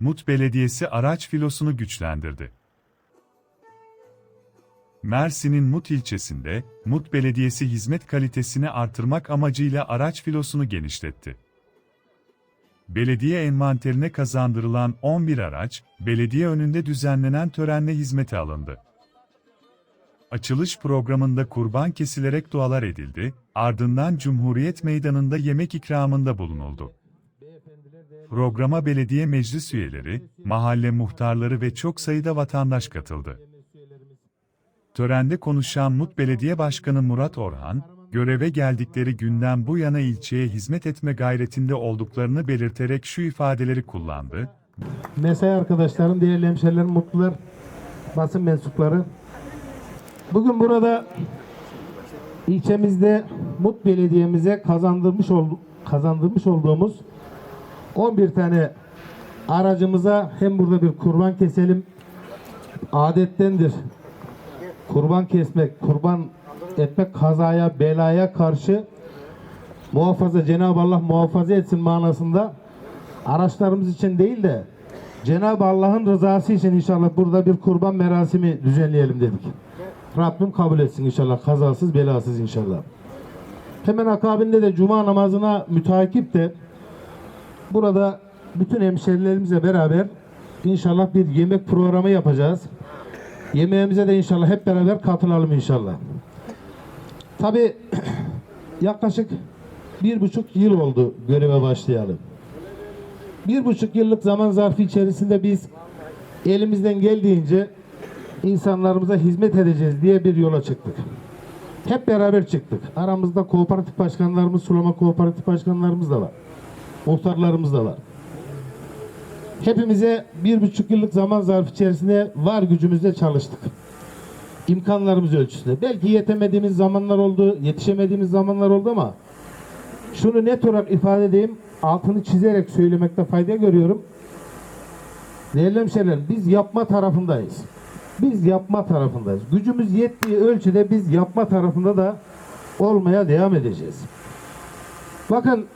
Mut Belediyesi araç filosunu güçlendirdi. Mersin'in Mut ilçesinde, Mut Belediyesi hizmet kalitesini artırmak amacıyla araç filosunu genişletti. Belediye envanterine kazandırılan 11 araç, belediye önünde düzenlenen törenle hizmete alındı. Açılış programında kurban kesilerek dualar edildi, ardından Cumhuriyet Meydanı'nda yemek ikramında bulunuldu. Programa belediye meclis üyeleri, mahalle muhtarları ve çok sayıda vatandaş katıldı. Törende konuşan Mut Belediye Başkanı Murat Orhan, göreve geldikleri günden bu yana ilçeye hizmet etme gayretinde olduklarını belirterek şu ifadeleri kullandı. Mesai arkadaşlarım, değerli hemşerilerim, mutlular, basın mensupları. Bugün burada ilçemizde Mut Belediye'mize kazandırmış olduk, kazandırmış olduğumuz 11 tane aracımıza hem burada bir kurban keselim. Adettendir. Kurban kesmek, kurban etmek kazaya, belaya karşı muhafaza Cenab-ı Allah muhafaza etsin manasında araçlarımız için değil de Cenab-ı Allah'ın rızası için inşallah burada bir kurban merasimi düzenleyelim dedik. Rabbim kabul etsin inşallah. Kazasız belasız inşallah. Hemen akabinde de cuma namazına mütakip de burada bütün hemşerilerimizle beraber inşallah bir yemek programı yapacağız. Yemeğimize de inşallah hep beraber katılalım inşallah. Tabi yaklaşık bir buçuk yıl oldu göreve başlayalım. Bir buçuk yıllık zaman zarfı içerisinde biz elimizden geldiğince insanlarımıza hizmet edeceğiz diye bir yola çıktık. Hep beraber çıktık. Aramızda kooperatif başkanlarımız, sulama kooperatif başkanlarımız da var. Muhtarlarımız da var. Hepimize bir buçuk yıllık zaman zarfı içerisinde var gücümüzle çalıştık. İmkanlarımız ölçüsünde. Belki yetemediğimiz zamanlar oldu, yetişemediğimiz zamanlar oldu ama şunu net olarak ifade edeyim, altını çizerek söylemekte fayda görüyorum. Değerli hemşehrilerim, biz yapma tarafındayız. Biz yapma tarafındayız. Gücümüz yettiği ölçüde biz yapma tarafında da olmaya devam edeceğiz. Bakın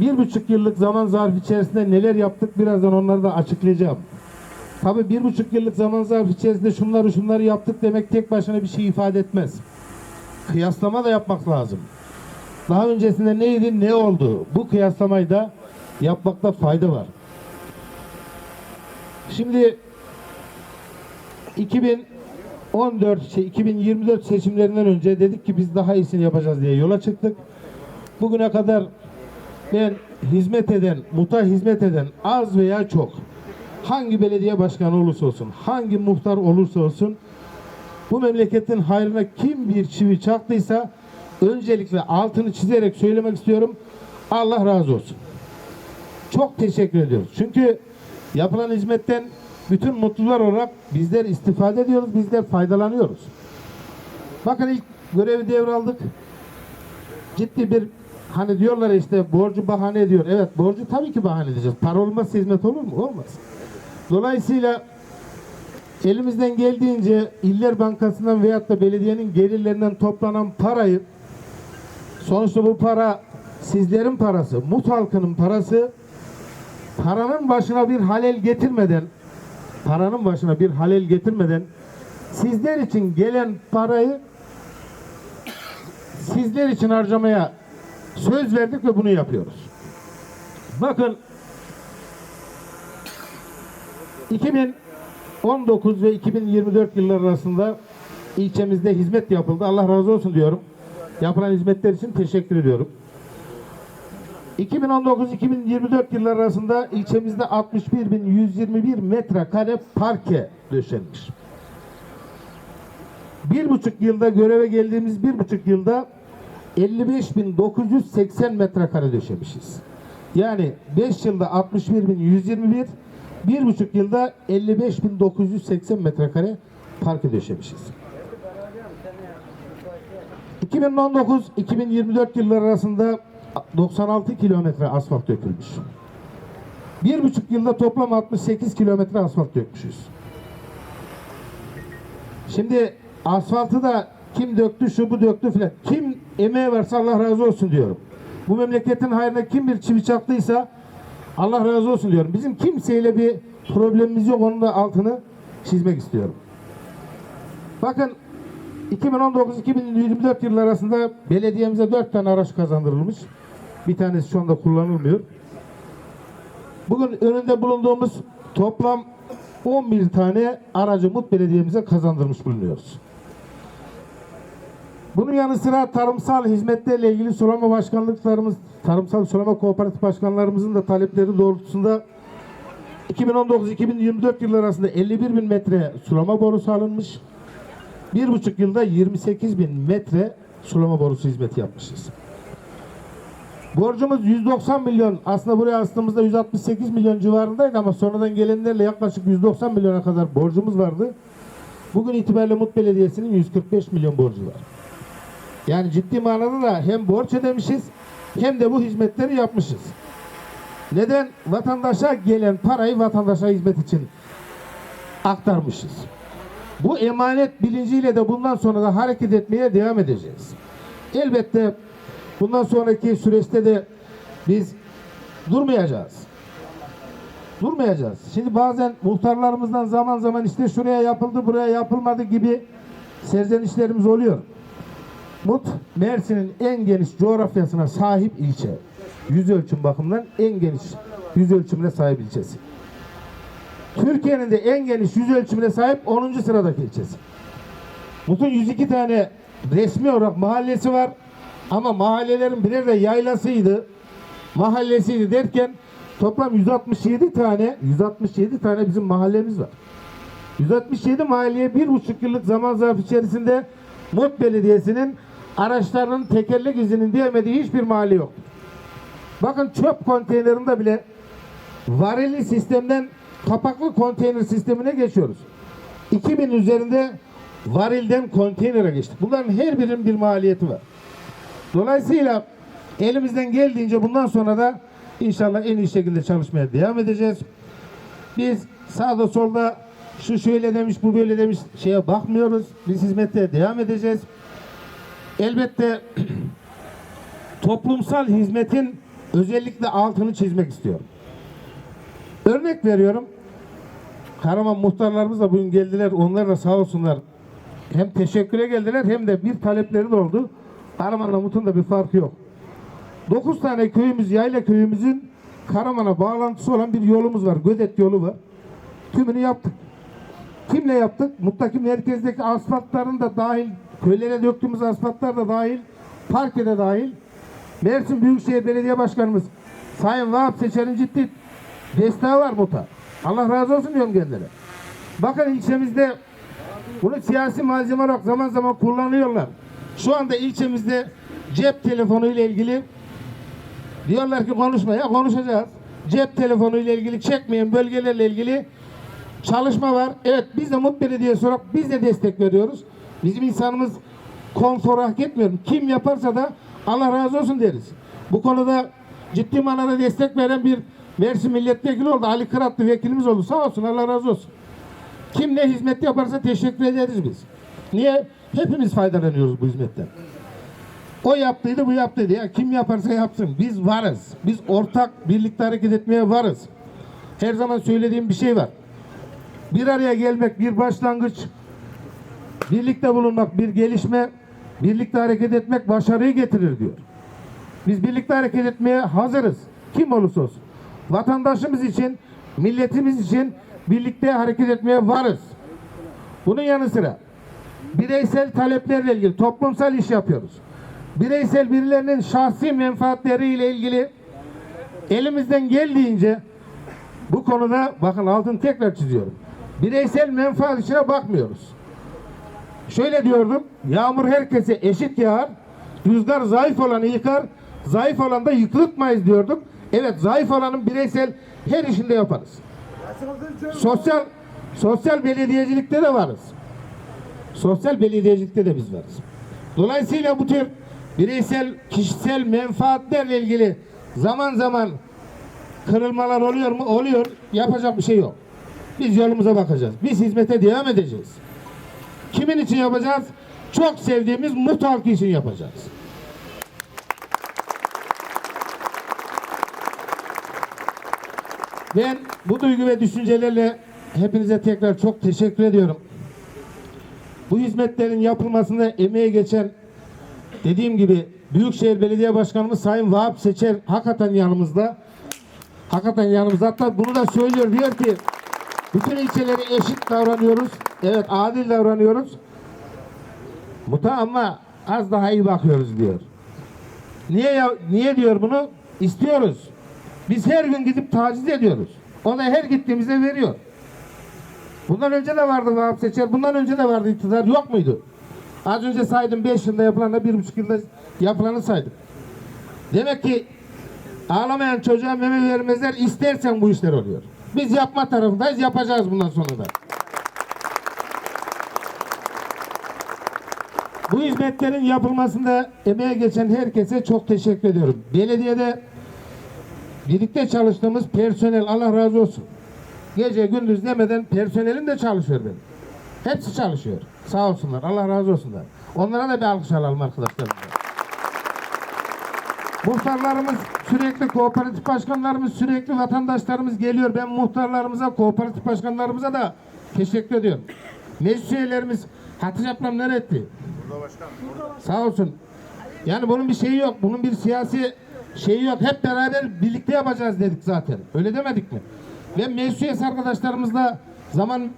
bir buçuk yıllık zaman zarfı içerisinde neler yaptık birazdan onları da açıklayacağım. Tabii bir buçuk yıllık zaman zarfı içerisinde şunları şunları yaptık demek tek başına bir şey ifade etmez. Kıyaslama da yapmak lazım. Daha öncesinde neydi, ne oldu? Bu kıyaslamayı da yapmakta fayda var. Şimdi 2014 şey 2024 seçimlerinden önce dedik ki biz daha iyisini yapacağız diye yola çıktık. Bugüne kadar ben hizmet eden, muta hizmet eden az veya çok hangi belediye başkanı olursa olsun, hangi muhtar olursa olsun bu memleketin hayrına kim bir çivi çaktıysa öncelikle altını çizerek söylemek istiyorum. Allah razı olsun. Çok teşekkür ediyoruz. Çünkü yapılan hizmetten bütün mutlular olarak bizler istifade ediyoruz, bizler faydalanıyoruz. Bakın ilk görevi devraldık. Ciddi bir hani diyorlar işte borcu bahane ediyor. Evet borcu tabii ki bahane edeceğiz. Para olmazsa hizmet olur mu? Olmaz. Dolayısıyla elimizden geldiğince İller Bankası'ndan veyahut da belediyenin gelirlerinden toplanan parayı sonuçta bu para sizlerin parası, mut halkının parası paranın başına bir halel getirmeden paranın başına bir halel getirmeden sizler için gelen parayı sizler için harcamaya söz verdik ve bunu yapıyoruz. Bakın 2019 ve 2024 yıllar arasında ilçemizde hizmet yapıldı. Allah razı olsun diyorum. Yapılan hizmetler için teşekkür ediyorum. 2019-2024 yıllar arasında ilçemizde 61.121 metrekare parke döşenmiş. Bir buçuk yılda göreve geldiğimiz bir buçuk yılda 55.980 metrekare döşemişiz. Yani 5 yılda 61.121, bir buçuk yılda 55.980 metrekare parke döşemişiz. 2019-2024 yılları arasında 96 kilometre asfalt dökülmüş. Bir buçuk yılda toplam 68 kilometre asfalt dökmüşüz. Şimdi asfaltı da kim döktü, şu bu döktü filan. Kim emeği varsa Allah razı olsun diyorum. Bu memleketin hayrına kim bir çivi çaktıysa Allah razı olsun diyorum. Bizim kimseyle bir problemimiz yok. Onun da altını çizmek istiyorum. Bakın 2019-2024 yılları arasında belediyemize 4 tane araç kazandırılmış. Bir tanesi şu anda kullanılmıyor. Bugün önünde bulunduğumuz toplam 11 tane aracı Mut Belediye'mize kazandırmış bulunuyoruz. Bunun yanı sıra tarımsal hizmetlerle ilgili sulama başkanlıklarımız, tarımsal sulama kooperatif başkanlarımızın da talepleri doğrultusunda 2019-2024 yılları arasında 51 bin metre sulama borusu alınmış. Bir buçuk yılda 28 bin metre sulama borusu hizmeti yapmışız. Borcumuz 190 milyon. Aslında buraya astığımızda 168 milyon civarındaydı ama sonradan gelenlerle yaklaşık 190 milyona kadar borcumuz vardı. Bugün itibariyle Mut Belediyesi'nin 145 milyon borcu var. Yani ciddi manada da hem borç ödemişiz hem de bu hizmetleri yapmışız. Neden? Vatandaşa gelen parayı vatandaşa hizmet için aktarmışız. Bu emanet bilinciyle de bundan sonra da hareket etmeye devam edeceğiz. Elbette bundan sonraki süreçte de biz durmayacağız. Durmayacağız. Şimdi bazen muhtarlarımızdan zaman zaman işte şuraya yapıldı, buraya yapılmadı gibi serzenişlerimiz oluyor. Mut, Mersin'in en geniş coğrafyasına sahip ilçe. Yüz ölçüm bakımından en geniş yüz ölçümüne sahip ilçesi. Türkiye'nin de en geniş yüz ölçümüne sahip 10. sıradaki ilçesi. Mut'un 102 tane resmi olarak mahallesi var. Ama mahallelerin birer de yaylasıydı. Mahallesiydi derken toplam 167 tane 167 tane bizim mahallemiz var. 167 mahalleye bir buçuk yıllık zaman zarfı içerisinde Mut Belediyesi'nin araçlarının tekerlek izinin diyemediği hiçbir mahalle yok. Bakın çöp konteynerinde bile varilli sistemden kapaklı konteyner sistemine geçiyoruz. 2000 üzerinde varilden konteynere geçtik. Bunların her birinin bir maliyeti var. Dolayısıyla elimizden geldiğince bundan sonra da inşallah en iyi şekilde çalışmaya devam edeceğiz. Biz sağda solda şu şöyle demiş bu böyle demiş şeye bakmıyoruz. Biz hizmete devam edeceğiz. Elbette toplumsal hizmetin özellikle altını çizmek istiyorum. Örnek veriyorum. Karaman muhtarlarımız da bugün geldiler. Onlar da sağ olsunlar. Hem teşekküre geldiler hem de bir talepleri de oldu. Karaman'la Mut'un da bir farkı yok. 9 tane köyümüz, yayla köyümüzün Karaman'a bağlantısı olan bir yolumuz var. Gödet yolu var. Tümünü yaptık. Kimle yaptık? Muttaki merkezdeki asfaltların da dahil, köylere döktüğümüz asfaltlar da dahil, parke de dahil. Mersin Büyükşehir Belediye Başkanımız Sayın Vahap Seçer'in ciddi desteği var Mut'a. Allah razı olsun diyorum kendilerine. Bakın ilçemizde bunu siyasi malzeme olarak zaman zaman kullanıyorlar. Şu anda ilçemizde cep telefonu ile ilgili diyorlar ki konuşma ya konuşacağız. Cep telefonu ile ilgili çekmeyen bölgelerle ilgili çalışma var. Evet biz de Mut Belediyesi olarak biz de destek veriyoruz. Bizim insanımız konfor hak etmiyor. Kim yaparsa da Allah razı olsun deriz. Bu konuda ciddi manada destek veren bir Mersin milletvekili oldu. Ali Kıratlı vekilimiz oldu. Sağ olsun Allah razı olsun. Kim ne hizmet yaparsa teşekkür ederiz biz. Niye? Hepimiz faydalanıyoruz bu hizmetten. O yaptıydı bu yaptıydı. Ya kim yaparsa yapsın. Biz varız. Biz ortak birlikte hareket etmeye varız. Her zaman söylediğim bir şey var. Bir araya gelmek bir başlangıç. Birlikte bulunmak bir gelişme. Birlikte hareket etmek başarıyı getirir diyor. Biz birlikte hareket etmeye hazırız. Kim olursa olsun. Vatandaşımız için, milletimiz için birlikte hareket etmeye varız. Bunun yanı sıra bireysel taleplerle ilgili toplumsal iş yapıyoruz. Bireysel birilerinin şahsi menfaatleriyle ilgili elimizden geldiğince bu konuda bakın altını tekrar çiziyorum. Bireysel menfaat içine bakmıyoruz. Şöyle diyordum. Yağmur herkese eşit yağar. Rüzgar zayıf olanı yıkar. Zayıf olan da yıkıltmayız diyorduk. Evet zayıf olanın bireysel her işinde yaparız. Sosyal sosyal belediyecilikte de varız. Sosyal belediyecilikte de biz varız. Dolayısıyla bu tür bireysel, kişisel menfaatlerle ilgili zaman zaman kırılmalar oluyor mu? Oluyor. Yapacak bir şey yok. Biz yolumuza bakacağız. Biz hizmete devam edeceğiz. Kimin için yapacağız? Çok sevdiğimiz Mut halkı için yapacağız. Ben bu duygu ve düşüncelerle hepinize tekrar çok teşekkür ediyorum. Bu hizmetlerin yapılmasında emeği geçen dediğim gibi Büyükşehir Belediye Başkanımız Sayın Vahap Seçer hakikaten yanımızda. Hakikaten yanımızda. Hatta bunu da söylüyor. Diyor ki bütün ilçeleri eşit davranıyoruz. Evet adil davranıyoruz. Muta ama az daha iyi bakıyoruz diyor. Niye ya, niye diyor bunu? İstiyoruz. Biz her gün gidip taciz ediyoruz. O da her gittiğimizde veriyor. Bundan önce de vardı Vahap Seçer. Bundan önce de vardı iktidar. Yok muydu? Az önce saydım 5 yılda yapılanla 1,5 yılda yapılanı saydım. Demek ki ağlamayan çocuğa meme vermezler istersen bu işler oluyor. Biz yapma tarafındayız yapacağız bundan sonra da. Bu hizmetlerin yapılmasında emeğe geçen herkese çok teşekkür ediyorum. Belediyede birlikte çalıştığımız personel Allah razı olsun. Gece gündüz demeden personelim de çalışıyor benim. Hepsi çalışıyor. Sağ olsunlar. Allah razı olsunlar. Onlara da bir alkış alalım arkadaşlar. Muhtarlarımız sürekli kooperatif başkanlarımız sürekli vatandaşlarımız geliyor. Ben muhtarlarımıza, kooperatif başkanlarımıza da teşekkür ediyorum. Meclis üyelerimiz Hatice ablam nereye etti? Sağ olsun. Yani bunun bir şeyi yok. Bunun bir siyasi şeyi yok. Hep beraber birlikte yapacağız dedik zaten. Öyle demedik mi? Ve meclis arkadaşlarımızla zaman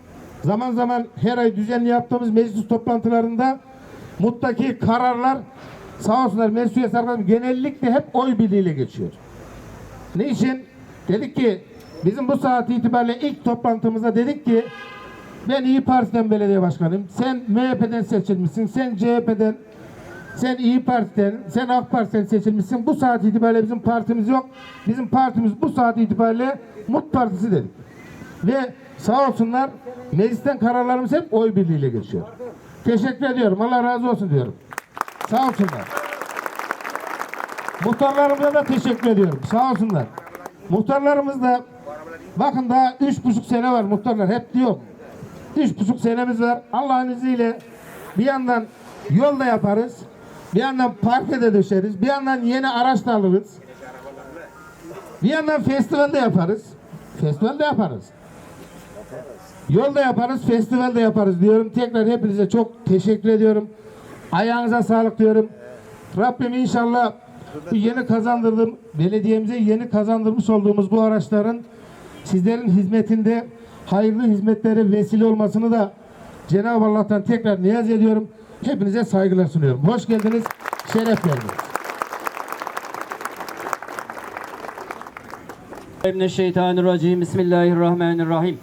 zaman zaman her ay düzenli yaptığımız meclis toplantılarında muttaki kararlar sağ olsunlar meclis üyesi genellikle hep oy birliğiyle geçiyor. Ne için? Dedik ki bizim bu saat itibariyle ilk toplantımızda dedik ki ben İyi Parti'den belediye başkanıyım. Sen MHP'den seçilmişsin. Sen CHP'den sen İyi Parti'den, sen AK Parti'den seçilmişsin. Bu saat itibariyle bizim partimiz yok. Bizim partimiz bu saat itibariyle Mut Partisi dedik. Ve sağ olsunlar meclisten kararlarımız hep oy birliğiyle geçiyor. Teşekkür ediyorum. Allah razı olsun diyorum. Sağ olsunlar. Muhtarlarımıza da teşekkür ediyorum. Sağ olsunlar. Muhtarlarımız da bakın daha üç buçuk sene var muhtarlar. Hep diyor. Üç buçuk senemiz var. Allah'ın izniyle bir yandan yol da yaparız. Bir yandan parke de döşeriz. Bir yandan yeni araç da alırız. Bir yandan festival de yaparız. Festival de yaparız. Yol da yaparız, festival de yaparız diyorum. Tekrar hepinize çok teşekkür ediyorum. Ayağınıza sağlık diyorum. Rabbim inşallah bu yeni kazandırdığım, belediyemize yeni kazandırmış olduğumuz bu araçların sizlerin hizmetinde hayırlı hizmetlere vesile olmasını da Cenab-ı Allah'tan tekrar niyaz ediyorum. Hepinize saygılar sunuyorum. Hoş geldiniz, şeref verdiniz. Mineşşeytanirracim. Bismillahirrahmanirrahim.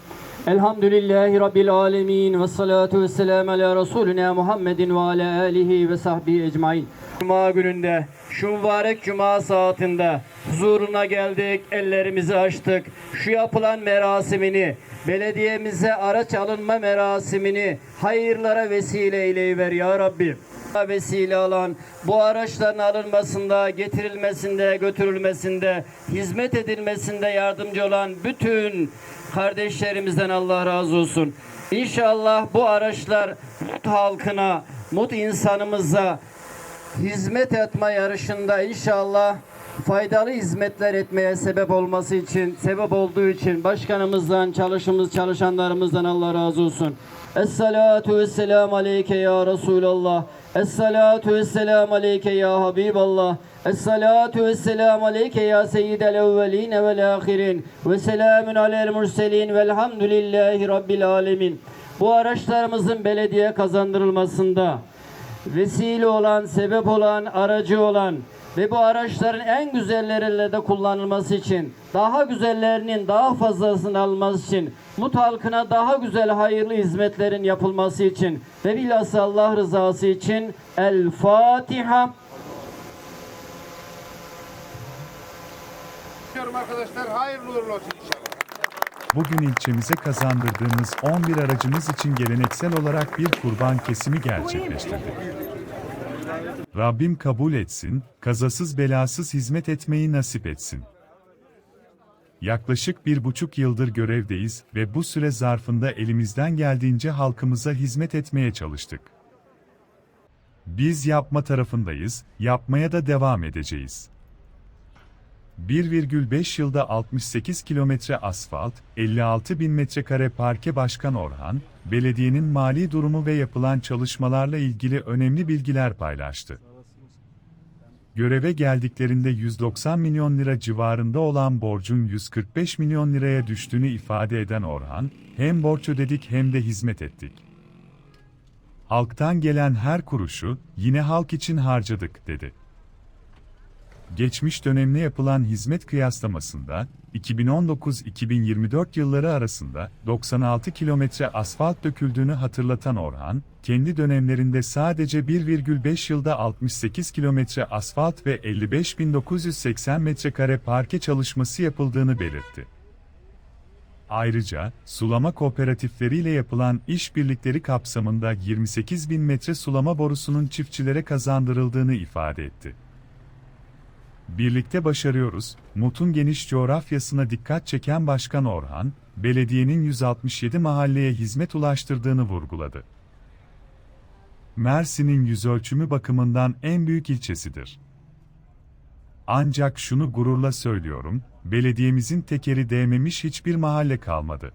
Elhamdülillahi Rabbil alemin ve salatu ve selamu ala Resulüne Muhammedin ve ala alihi ve sahbihi ecmain. Cuma gününde, şu mübarek cuma saatinde huzuruna geldik, ellerimizi açtık. Şu yapılan merasimini, belediyemize araç alınma merasimini hayırlara vesile eyleyiver ya Rabbi vesile alan, bu araçların alınmasında, getirilmesinde, götürülmesinde, hizmet edilmesinde yardımcı olan bütün kardeşlerimizden Allah razı olsun. İnşallah bu araçlar Mut halkına, Mut insanımıza hizmet etme yarışında inşallah faydalı hizmetler etmeye sebep olması için, sebep olduğu için başkanımızdan, çalışımız, çalışanlarımızdan Allah razı olsun. Esselatu vesselamu aleyke ya Resulallah. Esselatu vesselamu aleyke ya Habiballah. Esselatu vesselamu aleyke ya seyyidel evveline vel ahirin. Ve selamun alel murselin velhamdülillahi rabbil alemin. Bu araçlarımızın belediye kazandırılmasında vesile olan, sebep olan, aracı olan ve bu araçların en güzelleriyle de kullanılması için, daha güzellerinin daha fazlasını alması için, Mut halkına daha güzel hayırlı hizmetlerin yapılması için ve bilhassa Allah rızası için El Fatiha. Arkadaşlar hayırlı uğurlu olsun inşallah. Bugün ilçemize kazandırdığımız 11 aracımız için geleneksel olarak bir kurban kesimi gerçekleştirdik. Rabbim kabul etsin, kazasız belasız hizmet etmeyi nasip etsin. Yaklaşık bir buçuk yıldır görevdeyiz ve bu süre zarfında elimizden geldiğince halkımıza hizmet etmeye çalıştık. Biz yapma tarafındayız, yapmaya da devam edeceğiz. 1,5 yılda 68 kilometre asfalt, 56 bin metrekare parke Başkan Orhan, belediyenin mali durumu ve yapılan çalışmalarla ilgili önemli bilgiler paylaştı. Göreve geldiklerinde 190 milyon lira civarında olan borcun 145 milyon liraya düştüğünü ifade eden Orhan, hem borç ödedik hem de hizmet ettik. Halktan gelen her kuruşu yine halk için harcadık dedi. Geçmiş dönemde yapılan hizmet kıyaslamasında 2019-2024 yılları arasında 96 kilometre asfalt döküldüğünü hatırlatan Orhan, kendi dönemlerinde sadece 1,5 yılda 68 kilometre asfalt ve 55.980 metrekare parke çalışması yapıldığını belirtti. Ayrıca, sulama kooperatifleriyle yapılan işbirlikleri kapsamında 28 bin metre sulama borusunun çiftçilere kazandırıldığını ifade etti. Birlikte başarıyoruz, MUT'un geniş coğrafyasına dikkat çeken Başkan Orhan, belediyenin 167 mahalleye hizmet ulaştırdığını vurguladı. Mersin'in yüzölçümü bakımından en büyük ilçesidir. Ancak şunu gururla söylüyorum, belediyemizin tekeri değmemiş hiçbir mahalle kalmadı.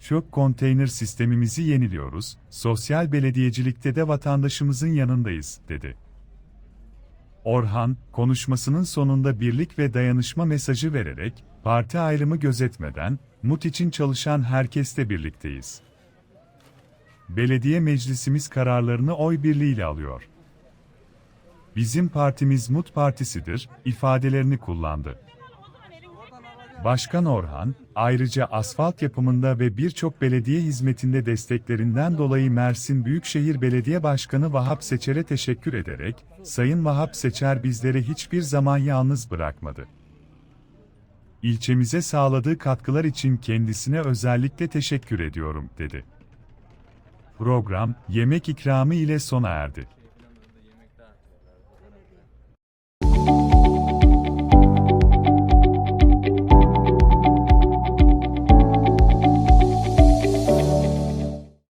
Çöp konteyner sistemimizi yeniliyoruz, sosyal belediyecilikte de vatandaşımızın yanındayız, dedi. Orhan, konuşmasının sonunda birlik ve dayanışma mesajı vererek, parti ayrımı gözetmeden, MUT için çalışan herkesle birlikteyiz. Belediye meclisimiz kararlarını oy birliğiyle alıyor. Bizim partimiz MUT Partisidir, ifadelerini kullandı. Başkan Orhan, ayrıca asfalt yapımında ve birçok belediye hizmetinde desteklerinden dolayı Mersin Büyükşehir Belediye Başkanı Vahap Seçer'e teşekkür ederek, Sayın Vahap Seçer bizleri hiçbir zaman yalnız bırakmadı. İlçemize sağladığı katkılar için kendisine özellikle teşekkür ediyorum, dedi. Program, yemek ikramı ile sona erdi.